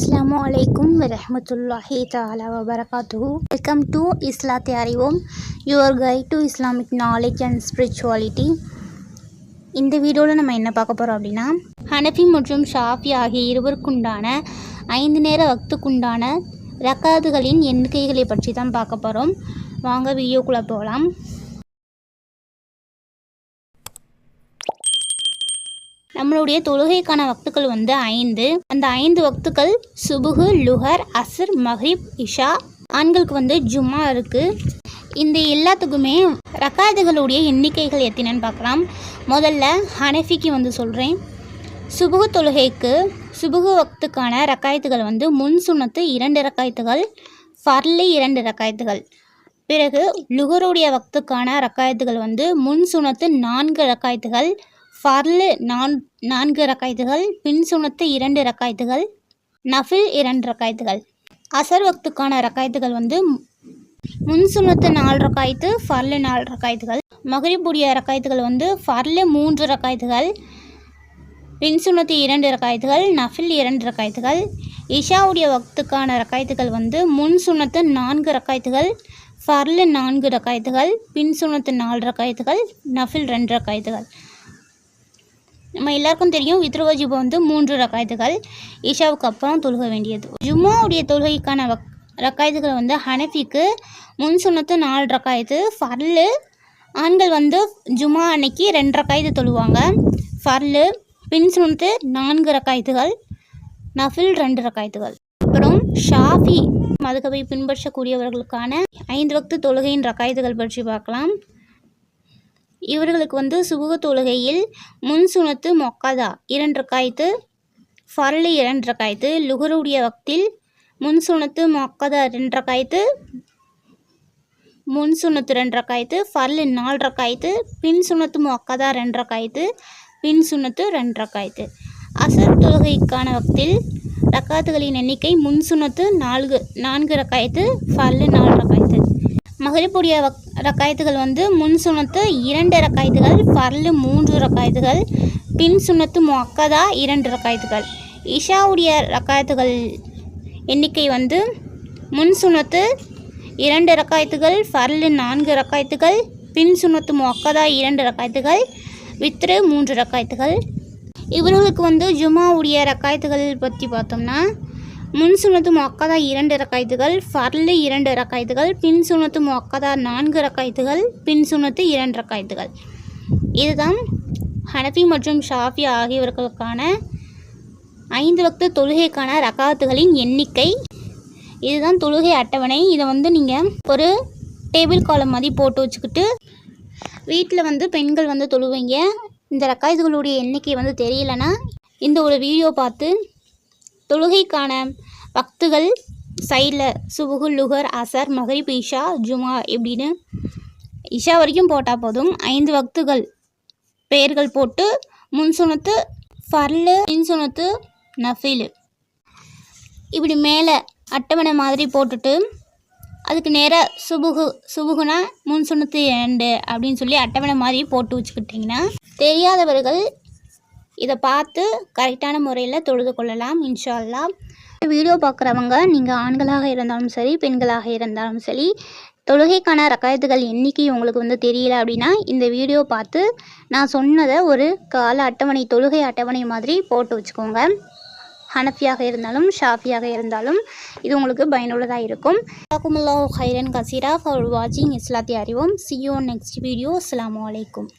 அஸ்லாம் அலைக்கும் வரமத்துல்லாஹி தாலா வபரகாத்து வெல்கம் டு இஸ்லாத்தை அறிவோம் your guide to Islamic knowledge and spirituality இந்த வீடியோவில் நம்ம என்ன பார்க்க போகிறோம் அப்படின்னா ஹனஃபி மற்றும் ஷாஃபி ஆகிய இருவருக்குண்டான ஐந்து நேர வக்துக்குண்டான ரக்காதுகளின் எண்ணிக்கைகளை பற்றி தான் பார்க்க போகிறோம் வாங்க வீடியோக்குள்ளே போகலாம் நம்மளுடைய தொழுகைக்கான வக்துக்கள் வந்து ஐந்து. அந்த ஐந்து வக்துக்கள் சுபுகு லுஹர் அசர் மஹ்ரிப் இஷா ஆண்களுக்கு வந்து ஜும்மா இருக்குது இந்த எல்லாத்துக்குமே ரக்காதுகளுடைய எண்ணிக்கைகள் எத்தனைன்னு பார்க்கலாம். முதல்ல ஹனஃபிக்கு வந்து சொல்கிறேன் சுபுகு தொழுகைக்கு சுபுகு வக்துக்கான ரக்காயத்துகள் வந்து முன் சுண்ணத்து இரண்டு ரக்காயத்துகள் ஃபர்லி இரண்டு ரக்காயத்துகள். பிறகு லுகருடைய வக்துக்கான ரக்காயத்துகள் வந்து முன் சுணத்து நான்கு ரக்காயத்துகள் ஃபர்லு நான் நான்கு ரக்காயத்துகள் பின் சுனத்து இரண்டு ரக்காயத்துகள் நஃபில் இரண்டு ரக்காயத்துகள் அசர் வக்துக்கான ரக்காயத்துகள் வந்து முன் சுனத்து நாலு ரக்காய்த்து ஃபர்லு நாலு ரக்காயத்துகள் மகரிபுடைய ரக்காயத்துகள் வந்து ஃபர்லு மூன்று ரக்காயத்துகள் பின் சுனத்து இரண்டு ரக்காயத்துகள் நஃபில் இரண்டு ரக்காயத்துகள் இஷாவுடைய வக்துக்கான ரக்காயத்துகள் வந்து முன் சுனத்து நான்கு ரக்காயத்துகள் ஃபர்லு நான்கு ரக்காயத்துகள் பின் சுனத்து நாலு ரக்காயத்துகள் நஃபில் ரெண்டு ரக்காயத்துகள் நம்ம எல்லாருக்கும் தெரியும் வித்ருவஜிபு வந்து மூன்று ரக்காயத்துகள். ஈஷாவுக்கு அப்புறம் தொழுக வேண்டியது. ஜும்மாவுடைய தொழுகைக்கான வக் ரக்காயத்துக்களை வந்து ஹனஃபிக்கு முன் சொன்னத்து நாலு ரக்காயத்து ஃபர்லு. ஆண்கள் வந்து ஜும்மா அன்னைக்கு ரெண்டு ரக்காயத்து தொழுவாங்க. ஃபர்லு பின் சுனத்து நான்கு ரக்காயத்துகள் நஃபில் ரெண்டு ரக்காயத்துகள். அப்புறம் ஷாஃபி. மதுகவை பின்பற்றக்கூடியவர்களுக்கான ஐந்து வக்து தொழுகையின் ரக்காயத்துகள் பற்றி பார்க்கலாம். இவர்களுக்கு வந்து சுபுக தொழுகையில் முன் சுனத்து மொக்கதா. இரண்டு காய்த்து ஃபர்லு இரண்டு காய்த்து லுகருடைய வக்தில் முன் சுனத்து மொக்கதா ரெண்டு காய்த்து முன் சுனத்து ரெண்டு காய்த்து ஃபர்லு நாலு காய்த்து பின் சுனத்து மொக்கதா ரெண்டு காய்த்து பின் சுனத்து ரெண்டு காய்த்து அசர் தொழுகைக்கான வக்தில் ரக்காத்துகளின் எண்ணிக்கை முன் சுனத்து நான்கு நான்கு ரக்காய்த்து ஃபர்லு நாலு ரக்காயத்து. மகரிப்புடைய வக் ரக்காயத்துகள் வந்து முன் சுனத்து இரண்டு ரக்காயத்துகள் பரல் மூன்று ரக்காயத்துகள் பின் சுனத்து மொக்கதா இரண்டு ரக்காயத்துகள். இஷாவுடைய ரக்காயத்துகள் எண்ணிக்கை வந்து முன் சுனத்து இரண்டு ரக்காயத்துகள் ஃபர்லு நான்கு ரக்காயத்துகள் பின் சுனத்து மொக்கதா இரண்டு ரக்காயத்துகள் வித்ரு மூன்று ரக்காயத்துகள். இவர்களுக்கு வந்து ஜுமாவுடைய ரக்காயத்துகள் பற்றி பார்த்தோம்னா முன் சுனத்து மொக்கதா இரண்டு ரக்காயத்துகள் ஃபர்லு இரண்டு ரக்காயத்துகள் பின் சுனத்து மொக்கதா நான்கு ரக்காயத்துகள் பின் சுனத்து இரண்டு ரக்காயத்துகள் இதுதான் ஹனஃபி மற்றும் ஷாஃபி ஆகியவர்களுக்கான ஐந்து வக்த தொழுகைக்கான ரக்காத்துகளின் எண்ணிக்கை. இதுதான் தொழுகை அட்டவணை. இதை வந்து நீங்கள் ஒரு டேபிள் காலம் மாதிரி போட்டு வச்சுக்கிட்டு வீட்டில் வந்து பெண்கள் வந்து தொழுவீங்க. இந்த ரக்காயத்துகளுடைய எண்ணிக்கை வந்து தெரியலனா இந்த ஒரு வீடியோ பார்த்து தொழுகைக்கான வக்துகள் சைடில் சுபுகு லுகர் அசர் மகரிப் இஷா ஜுமா இப்படின்னு இஷா வரைக்கும் போட்டால் போதும். ஐந்து வக்துகள் பெயர்கள் போட்டு முன்சுனத்து ஃபர்லு பின் நஃபிலு. இப்படி மேலே அட்டவணை மாதிரி போட்டுட்டு அதுக்கு நேராக சுபுகு சுபுகுனா முன் சுனத்து அப்படின்னு சொல்லி அட்டவணை மாதிரி போட்டு வச்சுக்கிட்டிங்கன்னா தெரியாதவர்கள் இதை பார்த்து கரெக்டான முறையில் தொழுது கொள்ளலாம் இன்ஷால்லா வீடியோ பார்க்குறவங்க நீங்கள் ஆண்களாக இருந்தாலும் சரி பெண்களாக இருந்தாலும் சரி தொழுகைக்கான ரக்காயத்துகள் எண்ணிக்கை உங்களுக்கு வந்து தெரியல அப்படின்னா இந்த வீடியோ பார்த்து நான் சொன்னதை ஒரு கால அட்டவணை தொழுகை அட்டவணை மாதிரி போட்டு வச்சுக்கோங்க. ஹனஃபியாக இருந்தாலும் ஷாஃபியாக இருந்தாலும் இது உங்களுக்கு பயனுள்ளதாக இருக்கும். ஹைரன் கசீரா ஃபார் வாட்சிங் இஸ்லாத்தி அறிவோம். சியோ நெக்ஸ்ட் வீடியோ அஸ்லாம் வலைக்கும்